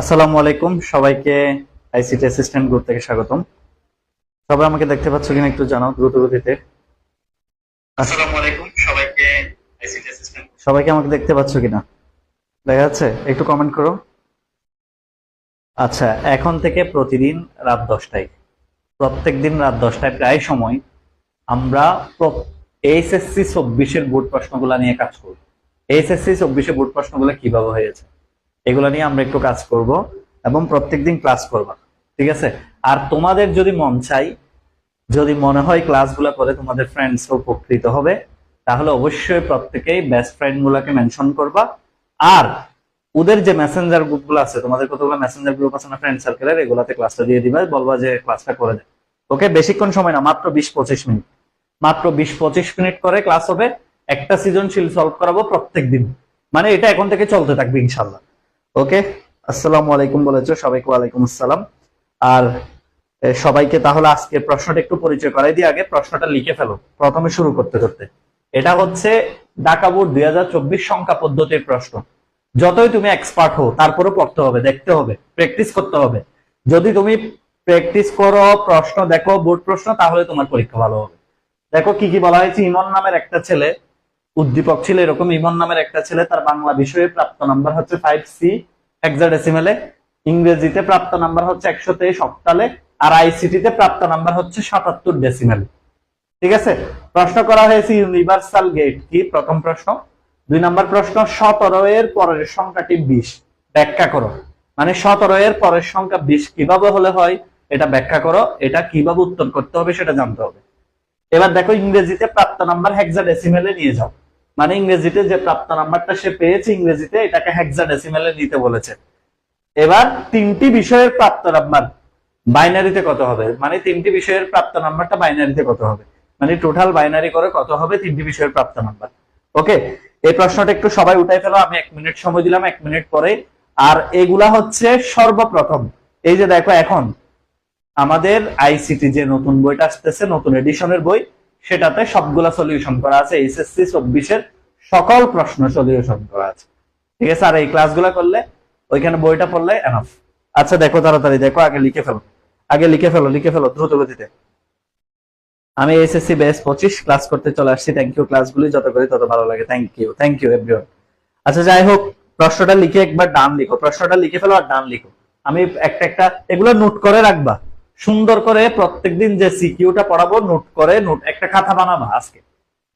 আসসালামু আলাইকুম সবাইকে আইসিটি অ্যাসিস্ট্যান্ট গ্রুপ থেকে স্বাগতম। সবাই আমাকে দেখতে পাচ্ছ কিনা একটু জানাও দ্রুত গতিতে। আসসালামু আলাইকুম সবাইকে আইসিটি অ্যাসিস্ট্যান্ট সবাইকে আমাকে দেখতে পাচ্ছ কিনা? দেখা যাচ্ছে? একটু কমেন্ট করো। আচ্ছা এখন থেকে প্রতিদিন রাত দশটায় প্রত্যেক দিন রাত দশটায় প্রায় সময় আমরা এইচএসসি চব্বিশের বোর্ড প্রশ্নগুলো নিয়ে কাজ করব এইচএসসি চব্বিশের বোর্ড প্রশ্নগুলো কীভাবে হয়েছে? এগুলো নিয়ে আমরা একটু কাজ করব এবং প্রত্যেকদিন ক্লাস করব। ঠিক আছে? আর তোমাদের যদি মন চাই, যদি মনে হয় ক্লাসগুলো করে তোমাদের ফ্রেন্ডস উপকৃত হবে, তাহলে অবশ্যই প্রত্যেকেই বেস্ট ফ্রেন্ড গুলাকে মেনশন করবা। আর ওদের যে মেসেঞ্জার গ্রুপগুলো আছে, তোমাদের কতগুলো মেসেঞ্জার গ্রুপ আছে না ফ্রেন্ড সার্কেলের এগুলাতে ক্লাসটা দিয়ে দিবা, বলবা যে ক্লাসটা করে দেয় ওকে, বেশিক্ষণ সময় না, মাত্র বিশ পঁচিশ মিনিট। মাত্র বিশ পঁচিশ মিনিট করে ক্লাস হবে। একটা সৃজনশীল সলভ করাবো প্রত্যেক দিন মানে এটা এখন থেকে চলতে থাকবে ইনশাল্লাহ ওকে, আসসালামু আলাইকুম বলেছ, সবাইকে ওয়ালাইকুম আসসালাম। আর সবাইকে তাহলে আজকে প্রশ্নটা একটু পরিচয় করাই দিয়ে আগে প্রশ্নটা লিখে ফেলো, প্রথমে শুরু করতে করতে। এটা হচ্ছে ঢাকা বোর্ড দুই হাজার চব্বিশ সংখ্যা পদ্ধতির প্রশ্ন। যতই তুমি এক্সপার্ট হো তারপরে পড়তে হবে, দেখতে হবে প্র্যাকটিস করতে হবে। যদি তুমি প্র্যাকটিস করো, প্রশ্ন দেখো বোর্ড প্রশ্ন, তাহলে তোমার পরীক্ষা ভালো হবে। দেখো কি কি বলা হয়েছে, ইমন নামের একটা ছেলে উদ্দীপক ছিল এরকম ইমন নামের একটা ছেলে, তার বাংলা বিষয়ে প্রাপ্ত নাম্বার হচ্ছে ফাইভ সি হেক্সাডেসিমেলে ইংরেজিতে প্রাপ্ত নাম্বার হচ্ছে একশো তেইশ অক্টালে, আর আইসিটিতে প্রাপ্ত নাম্বার হচ্ছে সাতাত্তর ডেসিমেল ঠিক আছে? প্রশ্ন করা হয়েছে ইউনিভার্সাল গেট কি? প্রথম প্রশ্ন। দুই নম্বর প্রশ্ন, সতেরো এর পরের সংখ্যাটি বিশ। ব্যাখ্যা করো। মানে সতেরো এর পরের সংখ্যা বিশ কীভাবে হলে হয়? এটা ব্যাখ্যা করো। এটা কীভাবে উত্তর করতে হবে সেটা জানতে হবে। এবার দেখো, ইংরেজিতে প্রাপ্ত নাম্বার হেক্সাডেসিমেলে নিয়ে যাও। মানে ইংরেজিতে যে প্রাপ্ত নাম্বারটা সে পেয়েছে ইংরেজিতে, এটাকে হেক্সাডেসিমেলে নিতে বলেছে। এবার তিনটি বিষয়ের প্রাপ্ত নাম্বার বাইনারিতে কত হবে? মানে তিনটি বিষয়ের প্রাপ্ত নাম্বারটা বাইনারিতে কত হবে? মানে টোটাল বাইনারি করে কত হবে তিনটি বিষয়ের প্রাপ্ত নাম্বার। ওকে? এই প্রশ্নটা একটু সবাই উঠাই ফেলো, আমি এক মিনিট সময় দিলাম, এক মিনিট পরে। আর এগুলা হচ্ছে সর্বপ্রথম। এই যে দেখো এখন, আমাদের আইসিটি যে নতুন বইটা আসতেছে, নতুন এডিশনের বই সেটাতে সবগুলা সলিউশন করা আছে এইচএসসি চব্বিশের সকল প্রশ্ন সলিউশন করা আছে। ঠিক আছে, আর এই ক্লাসগুলা করলে, ওইখানে বইটা পড়লে এনাফ আচ্ছা দেখো তাড়াতাড়ি, দেখো, আগে লিখে ফেলো। আগে লিখে ফেলো লিখে ফেলো, দ্রুত গতিতে। আমি এসএসসি বেস পঁচিশ ক্লাস করতে চলে আসছি। থ্যাংক ইউ ক্লাসগুলি যত করি তত ভালো লাগে। Thank you thank you everyone আচ্ছা যাই হোক, প্রশ্নটা লিখে একবার ডান লিখো। প্রশ্নটা লিখে ফেলো আর ডান লিখো। আমি একটা একটা, এগুলো নোট করে রাখবা। সুন্দর করে প্রত্যেকদিন যে সিকিউটা পড়াবো, নোট করে, নোট একটা খাতা বানাবা আজকে।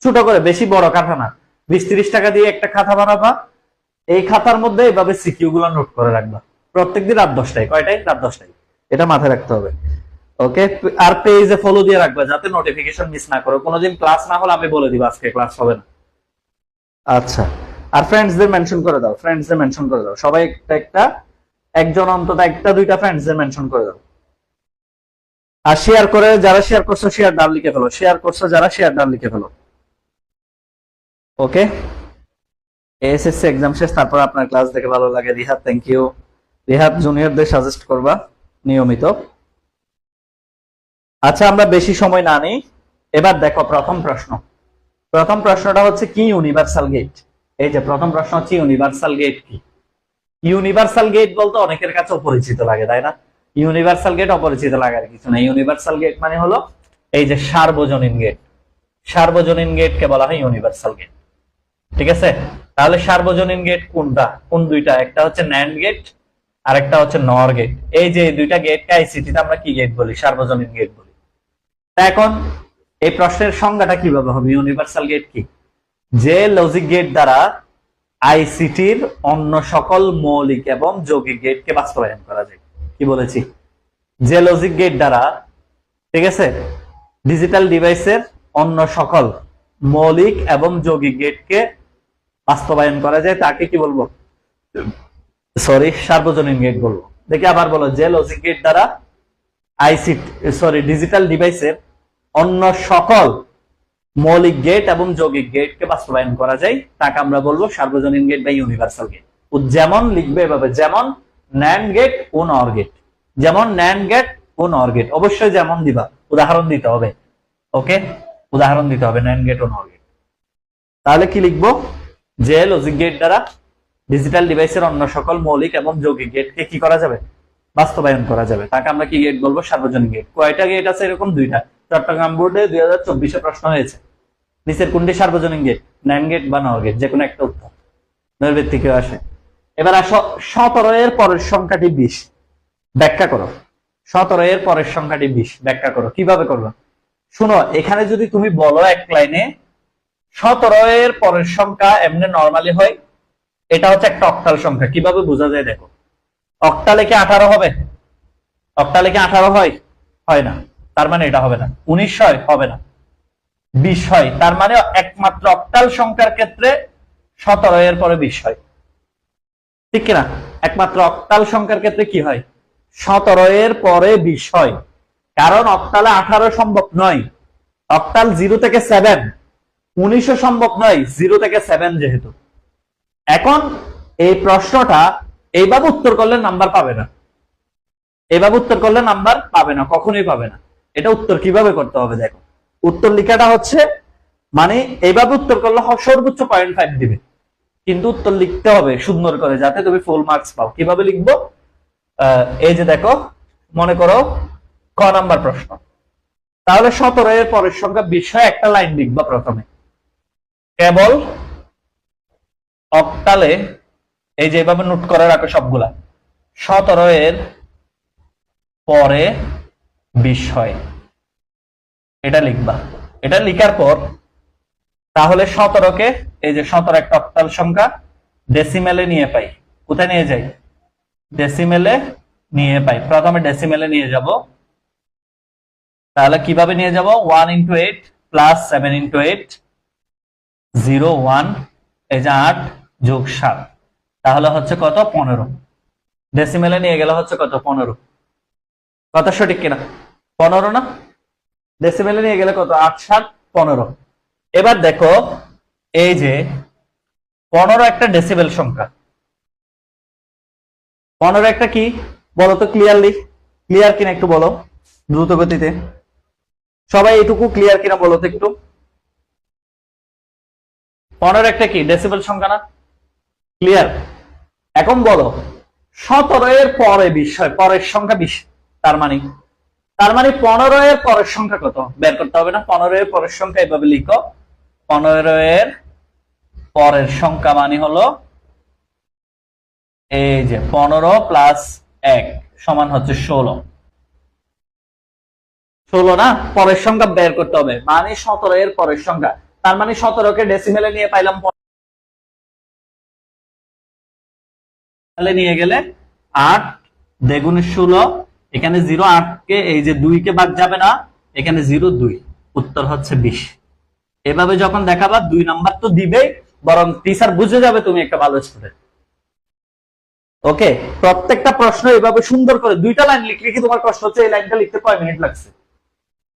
ছোট করে, বেশি বড় খাতা না। বিশ ত্রিশ টাকা দিয়ে একটা খাতা বানাবা। এই খাতার মধ্যে এইভাবে সিকিউ গুলো নোট করে রাখবা। প্রত্যেকদিন রাত দশটায়। কয়টায়? রাত দশটায়। এটা মাথায় রাখতে হবে। ওকে? আর পেজে ফলো দিয়ে রাখবা যাতে নোটিফিকেশন মিস না করো। কোনোদিন ক্লাস না হলে আমি বলে দিব, আজকে ক্লাস হবে না। আচ্ছা। আর ফ্রেন্ডসদের মেনশন করে দাও। ফ্রেন্ডসদের মেনশন করে দাও। সবাই একটা একটা, একজন অন্তত একটা, দুইটা ফ্রেন্ডসদের মেনশন করে দাও। আর শেয়ার করে, যারা শেয়ার করছ শেয়ার ডান লিখে ফেলো। শেয়ার করছ, যারা শেয়ার ডান লিখে ফেলো। ওকে এসএসসি এক্সাম শেষ, তারপর আপনার ক্লাস দেখে ভালো লাগে। রিহাত থ্যাংক ইউ রিহাত জুনিয়রদের সাজেস্ট করবা, নিয়মিত। আচ্ছা আমরা বেশি সময় না নেই। এবার দেখো প্রথম প্রশ্ন। প্রথম প্রশ্নটা হচ্ছে কি ইউনিভার্সাল গেট এই যে প্রথম প্রশ্ন হচ্ছে ইউনিভার্সাল গেট কি? ইউনিভার্সাল গেট বলতে অনেকের কাছে অপরিচিত লাগে, তাই না? ইউনিভার্সাল গেট অপরিচিত লাগার কিছু না। ইউনিভার্সাল গেট মানে হলো এই যে সার্বজনীন গেট। সার্বজনীন গেটকে বলা হয় ইউনিভার্সাল গেট। ঠিক আছে? তাহলে সার্বজনীন গেট কোনটা? কোন দুইটা? একটা হচ্ছে ন্যান্ড গেট আর একটা হচ্ছে নর গেট। এই যে দুইটা গেটকে আইসিটিতে আমরা কি গেট বলি? সার্বজনীন গেট বলি। তা এখন এই প্রশ্নের সংজ্ঞাটা কীভাবে হবে? ইউনিভার্সাল গেট কি? যে লজিক গেট দ্বারা আইসিটির অন্য সকল মৌলিক এবং যৌগিক গেটকে বাস্তবায়ন করা যায়। কি বলেছি? যে লজিক গেট দ্বারা, ঠিক আছে? ডিজিটাল ডিভাইসের অন্য সকল মৌলিক এবং যৌগিক গেটকে বাস্তবায়ন করা যায়, তাকে কি বলব? সরি সার্বজনীন গেট বলব। দেখি আবার বলো, যে লজিক গেট দ্বারা আইসি সরি ডিজিটাল ডিভাইসের অন্য সকল মৌলিক গেট এবং যৌগিক গেটকে বাস্তবায়ন করা যায়, তাকে আমরা বলব সার্বজনীন গেট বা ইউনিভার্সাল গেট যেমন লিখবে এভাবে, যেমন ন্যান্ড গেট ও নর গেট যেমন ন্যান্ড গেট ও নর গেট অবশ্যই যেমন দিবা। উদাহরণ দিতে হবে। ওকে উদাহরণ দিতে হবে ন্যান্ড গেট ও নর গেট তাহলে কি লিখব? যে লজিক গেট দ্বারা ডিজিটাল ডিভাইসের অন্য সকল মৌলিক এবং যৌগিক গেটকে কি করা যাবে? বাস্তবায়ন করা যাবে। তাকে আমরা কি গেট বলব? সার্বজনীন গেট কয়টা গেট আছে এরকম? দুইটা। চট্টগ্রাম বোর্ডে দুই হাজার চব্বিশে প্রশ্ন হয়েছে। নিচের কোনটি সার্বজনীন গেট ন্যান গেট বা নর গেট যে কোনো একটা উত্তর। নৈর্ভিত্তিকে আসে। এবার আসো, সতেরো এর পরের সংখ্যাটি বিশ। ব্যাখ্যা করো। সতেরো এর পরের সংখ্যাটি বিশ। ব্যাখ্যা করো। কীভাবে করবে? শুনো, এখানে যদি তুমি বলো এক লাইনে, সতেরো এর পরের সংখ্যা এমনি নর্মালি হয়, এটা হচ্ছে একটা অক্টাল সংখ্যা। কীভাবে বোঝা যায় দেখো? অক্টালে কি আঠারো হবে? অক্টালে কি আঠারো হয়? হয় না। তার মানে এটা হবে না। উনিশ হয়? হবে না। বিশ হয়। তার মানে একমাত্র অক্টাল সংখ্যার ক্ষেত্রে সতেরো এর পরে বিশ হয়। ঠিক কিনা? একমাত্র অক্টাল সংখ্যার ক্ষেত্রে কি হয়? সতেরো এর পরে বিশ হয়। কারণ অক্টালে আঠারো সম্ভব নয়। অক্টাল জিরো থেকে সেভেন। উনিশও সম্ভব নয়, জিরো থেকে সেভেন যেহেতু। এখন এই প্রশ্নটা এইভাবে উত্তর করলে নাম্বার পাবে না। এইভাবে উত্তর করলে নাম্বার পাবে না, কখনোই পাবে না। এটা উত্তর কীভাবে করতে হবে দেখো। উত্তর লিখাটা হচ্ছে মানে এইভাবে উত্তর করলে সর্বোচ্চ পয়েন্ট ফাইভ দিবে। কিন্তু উত্তর লিখতে হবে, সুন্দর করে, যাতে তুমি ফুল মার্কস পাও। কীভাবে লিখব? এই যে দেখো, মনে করো ক নাম্বার প্রশ্ন। তাহলে সতেরো এর পরের সংখ্যা বিষয় একটা লাইন লিখবা প্রথমে। কেবল অক্টালে, এই যে এভাবে নোট করে রাখো সবগুলা, সতেরো এর পরে বিষয় এটা লিখবা। এটা লিখার পর, তাহলে সতেরোকে, এই যে সতেরো একটা অক্টাল সংখ্যা ডেসিমেলে নিয়ে পাই। কোথায় নিয়ে যাই? ডেসিমেলে নিয়ে পাই। প্রথমে ডেসিমেলে নিয়ে যাব। তাহলে কীভাবে নিয়ে যাব? One into eight plus seven into eight zero one এই যে আট যোগ সাত। তাহলে হচ্ছে কত? পনেরো। ডেসিমেলে নিয়ে গেলে হচ্ছে কত? পনেরো। কত সঠিক কিনা? পনেরো না? ডেসিমেলে নিয়ে গেলে কত? আট, সাত, পনেরো। এবার দেখো, এই যে পনেরো একটা ডেসিবেল সংখ্যা। পনেরো একটা কি? বলো তো ক্লিয়ারলি ক্লিয়ার কিনা একটু বলো দ্রুত গতিতে সবাই এটুকু ক্লিয়ার কিনা বলো তো একটু। পনেরো একটা কি? ডেসিবেল সংখ্যা না? ক্লিয়ার এখন বলো, সতেরো এর পরে বিশ হয় পরের সংখ্যা বিশ, তার মানে? তার মানে পনেরো এর পরের সংখ্যা কত? বের করতে হবে না, পনেরো এর পরের সংখ্যা এভাবে লিখো। পনেরো এর পরের সংখ্যা মানে হলো এই যে পনেরো প্লাস এক সমান হচ্ছে ষোলো। ষোলো না? পরের সংখ্যা বের করতে হবে। মানে সতেরো এর পরের সংখ্যা। তার মানে সতেরোকে ডেসিমেলে নিয়ে পাইলাম নিয়ে গেলে আট দ্বিগুণে ষোলো, এখানে জিরো আটকে এই যে দুইকে বাদ যাবে না, এখানে জিরো দুই। উত্তর হচ্ছে বিশ। এভাবে যখন দেখাবা, দুই নাম্বার তো দিবে বরং টিচার বুঝে যাবে তুমি একটা ভালো স্টুডেন্ট ওকে প্রত্যেকটা প্রশ্ন এভাবে সুন্দর করে, দুইটা লাইন লিখলে কি তোমার কষ্ট হচ্ছে? এই লাইনটা লিখতে কয় মিনিট লাগছে?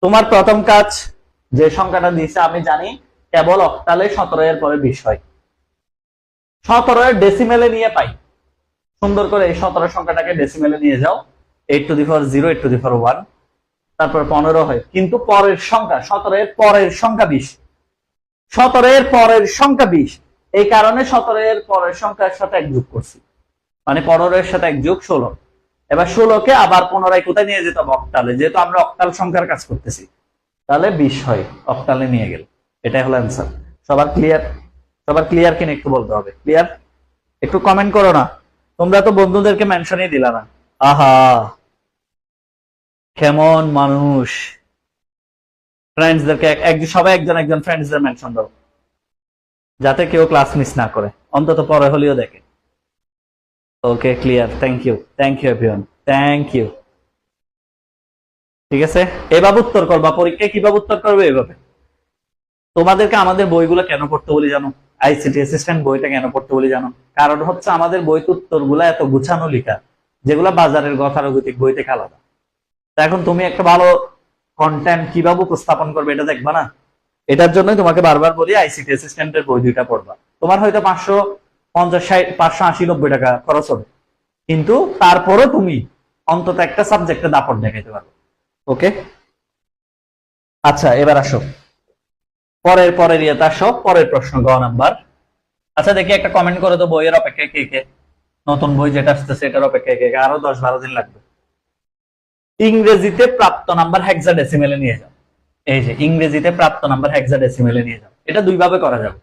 তোমার প্রথম কাজ যে সংখ্যাটা দিয়েছে, আমি জানি কেবল অক্টালে সতেরো এর পরে বিশ হয়। সতেরো এর ডেসিমেলে নিয়ে পাই। সুন্দর করে এই সতেরো সংখ্যাটাকে ডেসিমেলে নিয়ে যাও। Eight to the four zero eight to the four one তারপর পনেরো হয়। কিন্তু পরের সংখ্যা, সতেরো এর পরের সংখ্যা বিশ। সতেরো পরের সংখ্যা বিশ। এই কারণে সতেরো পরের সংখ্যার সাথে এক করছি। মানে পনেরো সাথে এক ষোলো। এবার ষোলোকে আবার পুনরায় কোথায় নিয়ে যেতে হবে? অক্টালে। যেহেতু আমরা অক্টাল সংখ্যার কাজ করতেছি। তাহলে বিশ হয়। অক্টালে নিয়ে গেল। এটাই হলো অ্যান্সার সবার ক্লিয়ার সবার ক্লিয়ার কিনা একটু বলতে হবে। ক্লিয়ার একটু কমেন্ট করো না। তোমরা তো বন্ধুদেরকে মেনশনই দিলা না। আহা! কেমন মানুষ! ফ্রেন্ডসদেরকে সবাই একজন একজন ফ্রেন্ডসদের মেনশন দাও যাতে কেউ ক্লাস মিস না করে। অন্তত পরে হলেও দেখে। Okay clear thank you thank you everyone thank you ঠিক আছে? এভাবে উত্তর করবা পরীক্ষায় কীভাবে উত্তর করবে এভাবে? তোমাদেরকে আমাদের বইগুলো কেন পড়তে বলি জানো? আইসিটি অ্যাসিস্ট্যান্ট বইটা কেন পড়তে বলি জানো? কারণ হচ্ছে আমাদের বইতে উত্তরগুলো এত গুছানো লেখা, যেগুলো বাজারের গতানুগতিক বই থেকে আলাদা এখন তুমি একটা ভালো কন্টেন্ট কীভাবে উপস্থাপন করবে এটা দেখবা না? এটার জন্যই তোমাকে বারবার বলি আইসিটি অ্যাসিস্ট্যান্টের বই দুইটা পড়বা। তোমার হয়তো পাঁচশো পঞ্চাশ ষাট, পাঁচশো আশি, নব্বই টাকা খরচ হবে। কিন্তু তারপরও তুমি অন্তত একটা সাবজেক্টে দাপট দেখাইতে পারবে। ওকে আচ্ছা এবার আসো। পরের পরের ইয়েতে আসো। পরের প্রশ্ন, গ নাম্বার। আচ্ছা দেখি একটা কমেন্ট করে তো বইয়ের অপেক্ষায় কে কে। নতুন বই যেটা আসতেছে, এটার অপেক্ষায় কে কে। আরও দশ বারো দিন লাগবে। ইংরেজিতে প্রাপ্ত নাম্বার হেক্সাডেসিমেলে নিয়ে যাও। এই যে, ইংরেজিতে প্রাপ্ত নাম্বার হেক্সাডেসিমেলে নিয়ে যাও। এটা দুই ভাবে করা যাবে।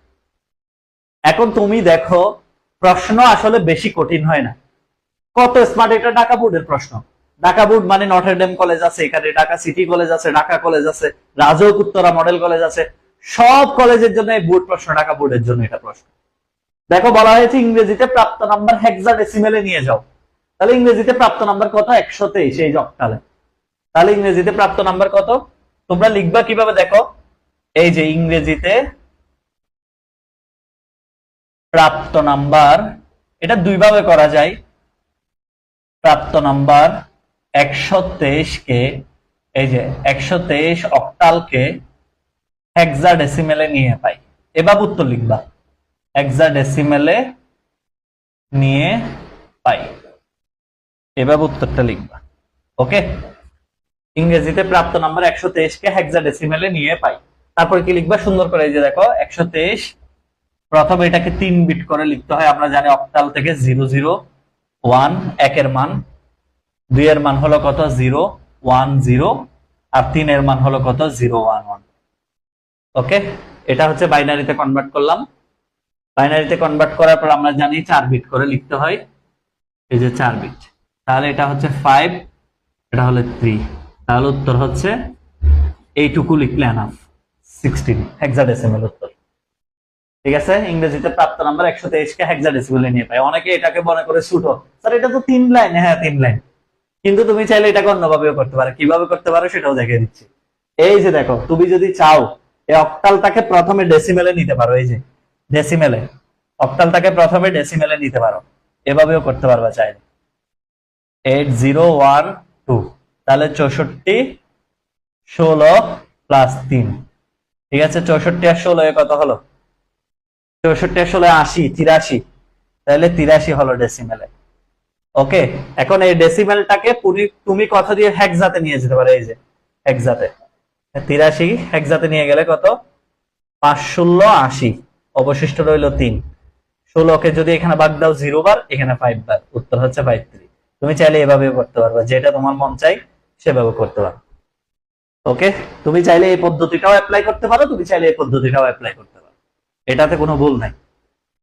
এখন তুমি দেখো, প্রশ্ন আসলে বেশি কঠিন হয় না। কত স্মার্ট এটা ঢাকা বোর্ডের প্রশ্ন। ঢাকা বোর্ড মানে নটরডেম কলেজ আছে, এখানে ঢাকা সিটি কলেজ আছে, ঢাকা কলেজ আছে, রাজক উত্তরা মডেল কলেজ আছে। সব কলেজের জন্য এই বোর্ড প্রশ্ন, ঢাকা বোর্ডের জন্য এটা প্রশ্ন। দেখো বলা হয়েছে ইংরেজিতে প্রাপ্ত নাম্বার হেক্সাডেসিমেলে নিয়ে যাও। তাহলে ইংরেজিতে প্রাপ্ত নাম্বার কত? একশো তেইশ, এই জকটালে তাহলে ইংরেজিতে প্রাপ্ত নাম্বার কত? তোমরা লিখবা কীভাবে দেখো? এই যে ইংরেজিতে প্রাপ্ত নাম্বার, এটা দুই ভাবে করা যায়। প্রাপ্ত নাম্বার একশো তেইশ কে এই যে একশো তেইশ অক্টালকে হেক্সাডেসিমেলে নিয়ে পাই। এবার উত্তর লিখবা। হেক্সাডেসিমেলে নিয়ে পাই। এভাবে উত্তরটা লিখবা। ওকে ইংরেজিতে প্রাপ্ত নাম্বার একশো কে হেক্সাডেসিমেলে নিয়ে পাই। তারপর কি লিখবা? সুন্দর করে এই যে দেখো, একশো তেইশ, প্রথমে এটাকে তিন বিট করে লিখতে হয়। আমরা জানি অক্টাল থেকে জিরো জিরো ওয়ান একের মান। দুই এর মান হলো কত? জিরো ওয়ান জিরো আর তিনের মান হলো কত? জিরো ওয়ান ওয়ান ওকে এটা হচ্ছে বাইনারিতে কনভার্ট করলাম। বাইনারিতে কনভার্ট করার পর আমরা জানি চার বিট করে লিখতে হয়। এই যে চার বিট তাহলে এটা হচ্ছে ফাইভ এটা হলো থ্রি তাহলে উত্তর হচ্ছে এইটুকু লিখলে এনাফ সিক্সটিন হেক্সাডেসিমেল উত্তর। ঠিক আছে? ইংরেজিতে প্রাপ্ত নাম্বার একশো তেইশকে হেক্সাডেসিমেলে নিয়ে পায় অনেকে এটাকে মনে করে ছুটো। স্যার এটা তো তিন লাইন হ্যাঁ তিন লাইন কিন্তু তুমি চাইলে এটাকে অন্যভাবেও করতে পারো। কীভাবে করতে পারো সেটাও দেখিয়ে দিচ্ছি। এই যে দেখো তুমি যদি চাও এই অক্টালটাকে প্রথমে ডেসিমেলে নিতে পারো। এই যে ডেসিমেলে অক্টালটাকে প্রথমে ডেসিমেলে নিতে পারো। এভাবেও করতে পারবা চাইলে। এইট জিরো ওয়ান টু তাহলে চৌষট্টি ষোলো প্লাস তিন। ঠিক আছে, চৌষট্টি আর ষোলো কত হলো? চৌষট্টি আর ষোলো আশি, তিরাশি। তাহলে তিরাশি হলো ডেসিমেলে ওকে, এখন এই ডেসিমেলটাকে তুমি কত দিয়ে হেক্সাতে নিয়ে যেতে পারো? এই যে হেক্সাতে তিরাশি হেক্সাতে নিয়ে গেলে কত? পাঁচ ষোলো আশি। অবশিষ্ট রইল তিন। ষোলোকে যদি এখানে বাদ দাও জিরো বার, এখানে ফাইভ বার। উত্তর হচ্ছে ফাইভ থ্রি তুমি চাইলে এভাবে করতে পারবে, যেটা তোমার মন চাই সেভাবে করতে পারো। ওকে তুমি চাইলে এই পদ্ধতিটাও অ্যাপ্লাই করতে পারো, তুমি চাইলে এই পদ্ধতিটাও অ্যাপ্লাই করতে পারো। এটাতে কোনো ভুল নাই।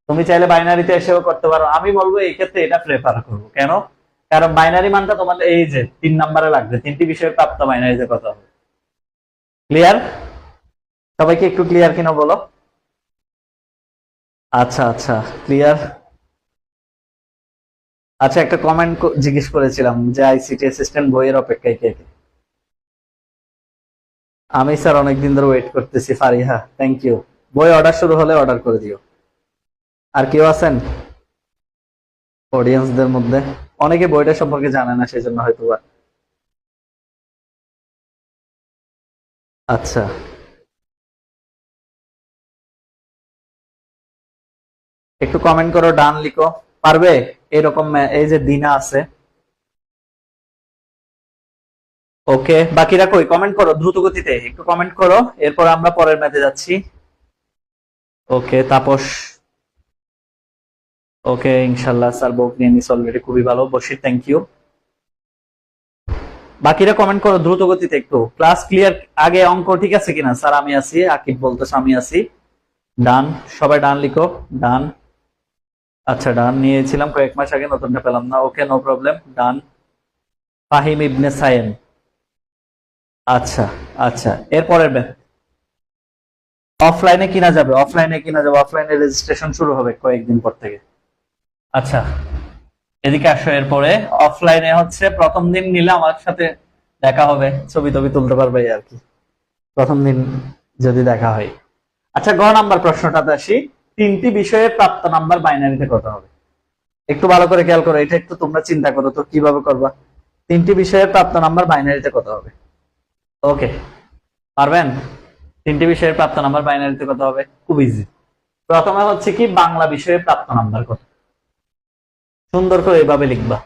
তুমি চাইলে বাইনারিতে এসেও করতে পারো। আমি বলব এই ক্ষেত্রে এটা প্রেফার করব। কেন? কারণ বাইনারি মানটা তোমার এই যে তিন নাম্বারে লাগবে, তিনটি বিষয়ে প্রাপ্ত বাইনারিতে কত হবে? ক্লিয়ার সবাইকে একটু ক্লিয়ার কিনা বলো? আচ্ছা আচ্ছা ক্লিয়ার আচ্ছা একটা কমেন্ট জিজ্ঞেস করেছিলাম যে আইসিটি অ্যাসিস্ট্যান্ট বইয়ের অপেক্ষায় কে কে? আমি স্যার অনেকদিন ধরে ওয়েট করতেছি, ফারিহা থ্যাংক ইউ বই অর্ডার শুরু হলে অর্ডার করে দিও। আর কেউ আছেন? অডিয়েন্সদের মধ্যে? অনেকে বইটা সম্পর্কে জানে না সেই জন্য হয়তো। আচ্ছা। একটু কমেন্ট করো, ডান লিখো। পারবে? এরকম এই যে দিনা আছে। ওকে, বাকিরা কই? কমেন্ট করো দ্রুত গতিতে একটু কমেন্ট করো, এরপর আমরা পরের ম্যাচে যাচ্ছি। ওকে, তাপস। ওকে, ইনশাল্লাহ, স্যার বুক নিয়ে নিস অলরেডি খুবই ভালো। বসির থ্যাংক ইউ বাকিরা কমেন্ট করো দ্রুত গতিতে একটু। ক্লাস ক্লিয়ার আগে অঙ্ক ঠিক আছে কিনা? স্যার, আমি আছি, আকিব বলতেছে, আমি আছি। ডান সবাই ডান লিখো। ডান আচ্ছা ডান নিয়েছিলাম কয়েক মাস আগে, নতুনটা পেলাম না। Okay no problem done. Fahim Ibne Sayen আচ্ছা আচ্ছা এরপরের অফলাইনে কিনা যাবে অফলাইনে কিনা যাবে অফলাইনে রেজিস্ট্রেশন শুরু হবে কয়েকদিন পর থেকে। আচ্ছা এদিকে আসো এরপরে। অফলাইনে হচ্ছে, প্রথম দিন নিলে আমার সাথে দেখা হবে। ছবি টবি তুলতে পারবে আর কি। প্রথম দিন যদি দেখা হয়। আচ্ছা গ নাম্বার প্রশ্নটাতে আসি। তিনটি বিষয়ে প্রাপ্ত নাম্বার বাইনারিতে কত হবে। একটু ভালো করে খেয়াল করো, এটা একটু তোমরা চিন্তা করো তো কীভাবে করবা। তিনটি বিষয়ে প্রাপ্ত নাম্বার বাইনারিতে কত হবে। ওকে, পারবেন? তিনটি বিষয়ের প্রাপ্ত নাম্বার বাইনারিতে কত হবে। খুব ইজি প্রথমে হচ্ছে কি, বাংলা বিষয়ে প্রাপ্ত নাম্বার কত সুন্দর করে এভাবে লিখবা।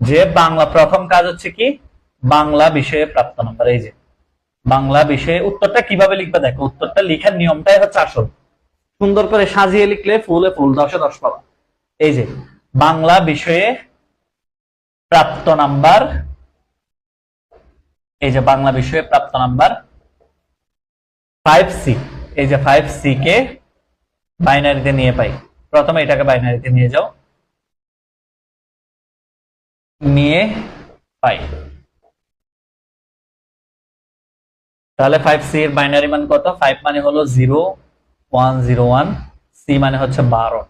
যে বাংলা, প্রথম কাজ হচ্ছে কি, বাংলা বিষয়ে প্রাপ্ত নাম্বার। এই যে, বাংলা বিষয়ে উত্তরটা কীভাবে লিখবা দেখো, উত্তরটা লিখার নিয়মটাই হচ্ছে আসল। সুন্দর করে সাজিয়ে লিখলে ফুলে ফুল, দশে দশ পাবা এই যে, বাংলা বিষয়ে প্রাপ্ত নাম্বার, এই যে বাংলা বিষয়ে প্রাপ্ত নাম্বার ফাইভ সি এই যে ফাইভ সি কে বাইনারিতে নিয়ে পাই। প্রথমে এটাকে বাইনারিতে নিয়ে যাও। নিয়ে পাই। তাহলে ফাইভ সি এর বাইনারি মান কত? ফাইভ মানে হলো zero one zero one C মানে হচ্ছে বারো।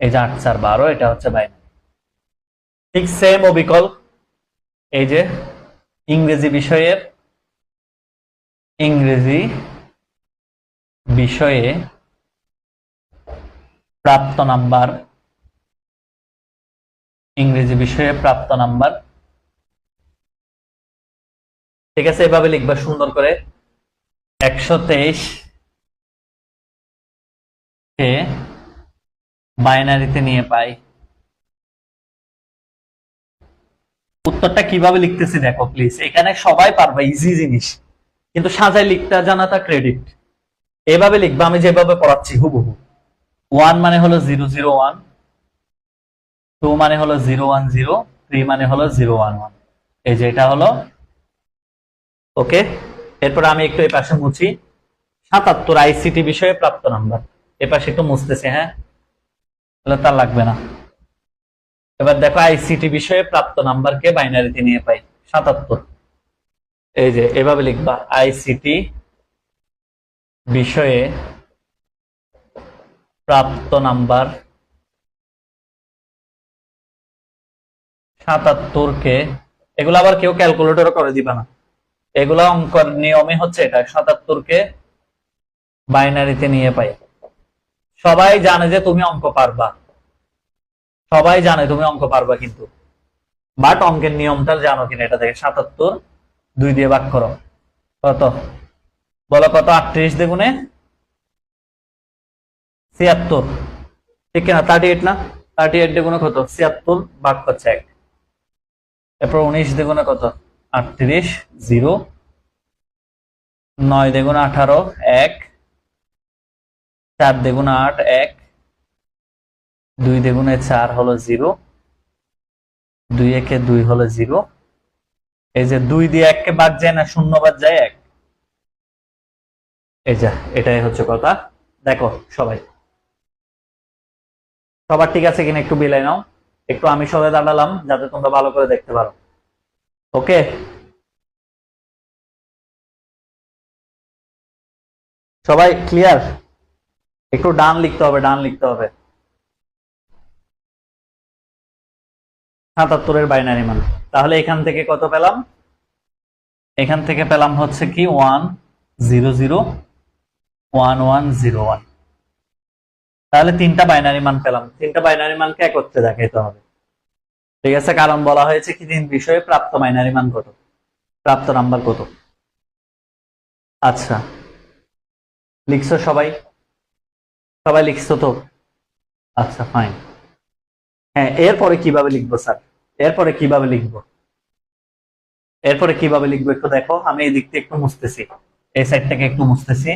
এই যে আট চার বারো, এটা হচ্ছে বাইনারি ঠিক সেম অবিকল। এই যে ইংরেজি বিষয়ের ইংরেজি বিষয়ে প্রাপ্ত নাম্বার, ইংরেজি বিষয়ে প্রাপ্ত নাম্বার। ঠিক আছে, এভাবে লিখবা সুন্দর করে। একশো তেইশ কে বাইনারিতে নিয়ে পাই। উত্তরটা কীভাবে লিখতেছি দেখো প্লিজ এখানে সবাই পারবা ইজি জিনিস। কিন্তু সাজায় লিখতে জানাটা ক্রেডিট এভাবে লিখবা, আমি যেভাবে পড়াচ্ছি, হুবহু। ওয়ান মানে হলো জিরো জিরো ওয়ান টু মানে হলো জিরো ওয়ান জিরো থ্রি মানে হলো জিরো ওয়ান ওয়ান এই যে এটা হলো ওকে এরপর আমি একটু এই পাশে মুছি। সাতাত্তর আইসিটি বিষয়ে প্রাপ্ত নাম্বার এ পাশে একটু মুছতেছি হ্যাঁ? তাহলে তার লাগবে না। এবার দেখো আইসিটি বিষয়ে প্রাপ্ত নাম্বারকে বাইনারিতে নিয়ে পাই? সাতাত্তর। এই যে, এভাবে লিখবা আইসিটি বিষয়ে প্রাপ্ত নাম্বার সাতাত্তর কে, এগুলো আবার কেউ ক্যালকুলেটর করে দিবা না। এগুলো অঙ্কর নিয়মে হচ্ছে এটা, সাতাত্তর কে বাইনারিতে নিয়ে পাই। সবাই জানে যে তুমি অঙ্ক পারবা। সবাই জানে তুমি অঙ্ক পারবা কিন্তু। বাট অঙ্কের নিয়মটা জানো কিনা, এটা দেখে সাতাত্তর, দুই দিয়ে ভাগ করো। কত? বলো কত? আটত্রিশ দেগুনে ছিয়াত্তর। ঠিক কিনা? থার্টি এইট না? থার্টি এইট দেগুনে কত? ছিয়াত্তর ভাগ করছে এক। এরপর উনিশ দেগুনে কত? আটত্রিশ, জিরো। নয় দেগুন আঠারো, এক। চার দেগুন আট, এক। দুই দেগুনে চার হলো জিরো। দুই একে দুই হলো জিরো। এই যে দুই দিয়ে এককে বাদ যায় না, শূন্য বাদ যায় এক। এই যা, এটাই হচ্ছে কথা। দেখো সবাই। সবার ঠিক আছে কিনা একটু বিলাই নাও। একটু আমি সবাই দাঁড়ালাম, যাতে তোমরা ভালো করে দেখতে পারো। ওকে? সবাই, ক্লিয়ার? একটু ডান লিখতে হবে, ডান লিখতে হবে। সাতাত্তরের বাইনারি মান। তাহলে এখান থেকে কত পেলাম? এখান থেকে পেলাম হচ্ছে কি? One zero zero one one zero one তাহলে তিনটা বাইনারি মান পেলাম। তিনটা বাইনারি মানকে একত্রে দেখাইতে হবে। ঠিক আছে, কারণ বলা হয়েছে কি তিন বিষয়ে প্রাপ্ত বাইনারি মান কত? প্রাপ্ত নাম্বার কত? আচ্ছা লিখছো সবাই? সবাই লিখছো তো? আচ্ছা ফাইন হ্যাঁ এরপরে কীভাবে লিখব, স্যার? এরপরে কীভাবে লিখব? এরপরে কীভাবে লিখব একটু দেখো? আমি এই দিক থেকে একটু মুছতেছি। এই সাইড থেকে একটু মুছতেছি।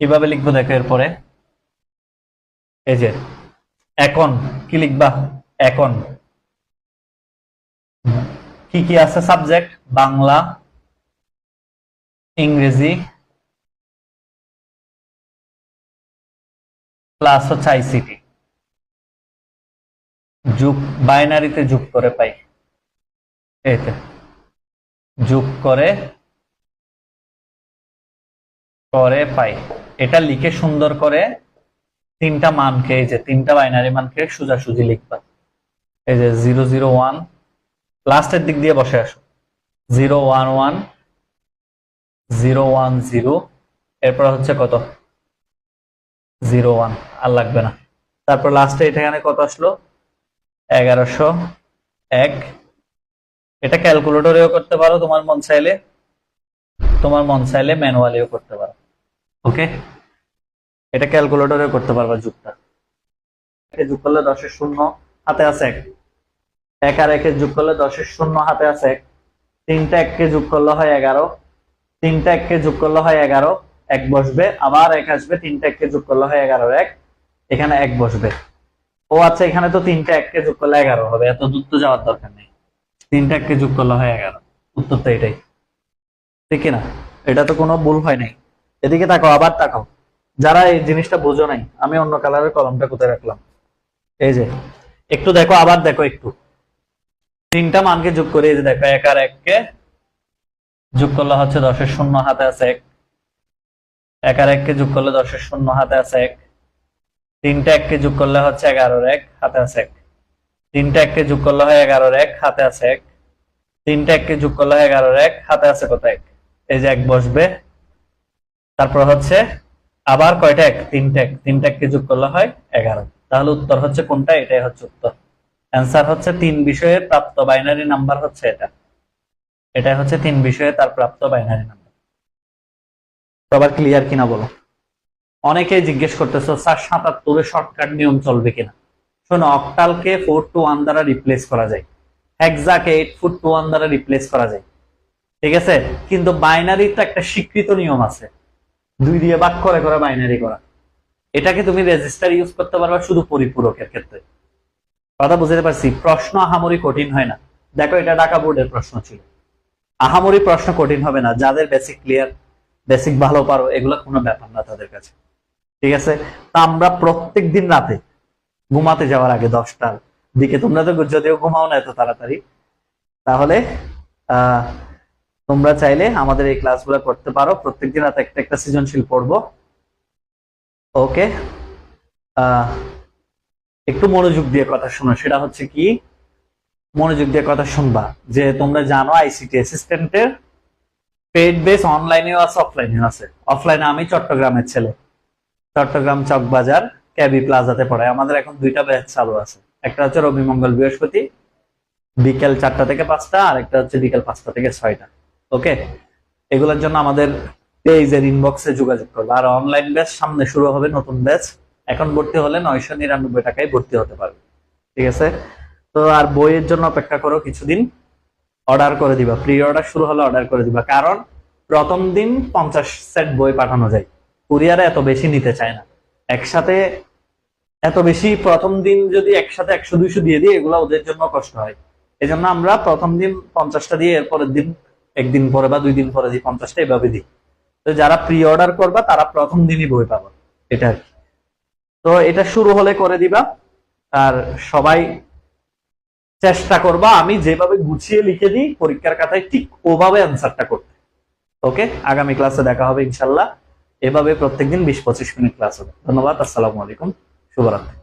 কীভাবে লিখব দেখো এরপরে? এই যে, এখন কি লিখবা? এখন। কি কি আছে সাবজেক্ট? বাংলা, ইংরেজি প্লাস হচ্ছে আইসিটি যোগ, বাইনারিতে যোগ করে পাই। এতে যোগ করে করে পাই। এটা লিখে সুন্দর করে তিনটা মানকে এই যে তিনটা বাইনারি মানকে সোজাসুজি লিখবা। এই যে জিরো জিরো, ওয়ান, লাস্টের দিক দিয়ে বসে আসো। Zero, one one, zero one, zero, এরপর হচ্ছে কত? Zero, one. আর লাগবে না। তারপর লাস্টে এটা এখানে কত আসলো? এগারোশো এক। এটা ক্যালকুলেটরেও করতে পারো, তোমার মন চাইলে। তোমার মন চাইলে ম্যানুয়ালিও করতে পারো। ওকে এটা ক্যালকুলেটরেও করতে পারবা যুগটা। যোগ করলে দশের শূন্য, হাতে আছে এক। এক আর একে যোগ করলে দশের শূন্য, হাতে আছে এক। তিনটা এককে যোগ করলে হয় এগারো। তিনটা এককে যোগ করলে হয় এগারো। এক বসবে, আবার এক আসবে, তিনটা এককে যোগ করলে হয় এগারো এক। এখানে এক বসবে। ও আচ্ছা এখানে তো তিনটা এককে যোগ করলে এগারো হবে, এত দূর তো যাওয়ার দরকার নেই। তিনটা এককে যোগ করলে হয় এগারো। উত্তর তো এটাই। ঠিক না এটা তো কোনো ভুল হয় নাই। এদিকে তাকাও, আবার তাকাও। যারা এই জিনিসটা বোঝো নাই, আমি অন্য কালারের কলমটা কোথায় রাখলাম? এই যে, একটু দেখো, আবার দেখো একটু। তিনটা মানকে যোগ করে, এই যে দেখো, এক আর এককে যোগ করলে হচ্ছে দশের শূন্য, হাতে আছে এক। এক আর এককে যোগ করলে দশের শূন্য, হাতে আছে এক। তিনটা এককে যোগ করলে হচ্ছে এগারোর এক, হাতে আছে এক। তিনটা এককে যোগ করলে হয় এগারোর এক, হাতে আছে এক। তিনটা এককে যোগ করলে হয় এগারোর এক, হাতে আছে কত এক? এই যে এক বসবে। তারপর হচ্ছে আবার কয়টা এক? তিনটা এক। তিনটা এককে যোগ করলে হয় এগারো। তাহলে উত্তর হচ্ছে কোনটা? এটাই হচ্ছে উত্তর। অ্যান্সার হচ্ছে তিন বিষয়ে প্রাপ্ত বাইনারি নাম্বার হচ্ছে এটা। এটাই হচ্ছে তিন বিষয়ে তার প্রাপ্ত বাইনারি নাম্বার সবার ক্লিয়ার কিনা বলো? অনেকেই জিজ্ঞেস করতেছো, স্যার, সাতাত্তরে শর্টকাট নিয়ম চলবে কিনা? শোনো, অক্টালকে ফোর টু ওয়ান দ্বারা রিপ্লেস করা যায়। হেক্সাকে এইট ফুট টু ওয়ান দ্বারা রিপ্লেস করা যায়। ঠিক আছে? কিন্তু বাইনারি তো একটা স্বীকৃত নিয়ম আছে। দুই দিয়ে ভাগ করে করে বাইনারি করা। এটাকে তুমি রেজিস্টার ইউজ করতে পারবা শুধু পরিপূরকের ক্ষেত্রে। কথা বুঝতে পারছি? প্রশ্ন আহামরি কঠিন হয় না। দেখো, এটা ঢাকা বোর্ডের প্রশ্ন ছিল। আহামরি প্রশ্ন কঠিন হবে না। যাদের বেসিক ক্লিয়ার বেসিক ভালো পারো, এগুলো কোনো ব্যাপার না তাদের কাছে। ঠিক আছে? তা আমরা প্রত্যেক দিন রাতে ঘুমাতে যাওয়ার আগে দশটার দিকে, তোমরা তো যদিও ঘুমাও না এত তাড়াতাড়ি। তাহলে তোমরা চাইলে আমাদের এই ক্লাসগুলো করতে পারো। প্রত্যেকদিন রাতে একটা একটা সৃজনশীল পড়ব। ওকে? একটু মনোযোগ দিয়ে কথা শোনো। সেটা হচ্ছে কি? মনোযোগ দিয়ে কথা শুনবা। যে তোমরা জানো আইসিটি অ্যাসিস্ট্যান্টের পেড বেস অনলাইনেও আছে অফলাইনেও আছে। অফলাইনে আমি চট্টগ্রামের ছেলে। চট্টগ্রাম চকবাজার ক্যাবি প্লাজাতে পড়াই আমাদের এখন দুইটা ব্যাচ চালু আছে। একটা হচ্ছে রবি মঙ্গল বৃহস্পতি, বিকেল চারটা থেকে পাঁচটা, আর একটা হচ্ছে বিকেল পাঁচটা থেকে ছয়টা। ওকে? এগুলোর জন্য আমাদের পেজের ইনবক্সে যোগাযোগ করবে। আর অনলাইন ব্যাচ সামনে শুরু হবে, নতুন ব্যাচ এখন ভর্তি হলে নয়শো নিরানব্বই টাকায় ভর্তি হতে পারবে। ঠিক আছে? তো আর বইয়ের জন্য অপেক্ষা করো কিছুদিন। অর্ডার করে দিবা। প্রি অর্ডার শুরু হলে অর্ডার করে দিবা। কারণ প্রথম দিন পঞ্চাশ সেট বই পাঠানো যায়। কুরিয়ারে এত বেশি নিতে চায় না। একসাথে এত বেশি প্রথম দিন যদি একসাথে একশো, দুইশো দিয়ে দিই, এগুলো ওদের জন্য কষ্ট হয়। এই জন্য আমরা প্রথম দিন পঞ্চাশটা দিয়ে এরপরের দিন, একদিন পরে বা দুই দিন পরে দিই, পঞ্চাশটা এভাবে দিই। তো যারা প্রি অর্ডার করবা, তারা প্রথম দিনই বই পাবা। এটা তো এটা শুরু হলে করে দিবা। আর সবাই চেষ্টা করবা, আমি যেভাবে গুছিয়ে লিখে দিই, পরীক্ষার খাতায় ঠিক ওভাবে অ্যান্সারটা করতে। ওকে আগামী ক্লাসে দেখা হবে, ইনশাল্লাহ। এভাবে প্রত্যেকদিন বিশ পঁচিশ মিনিট ক্লাস হবে। ধন্যবাদ আসসালামু আলাইকুম শুভরাত্রি।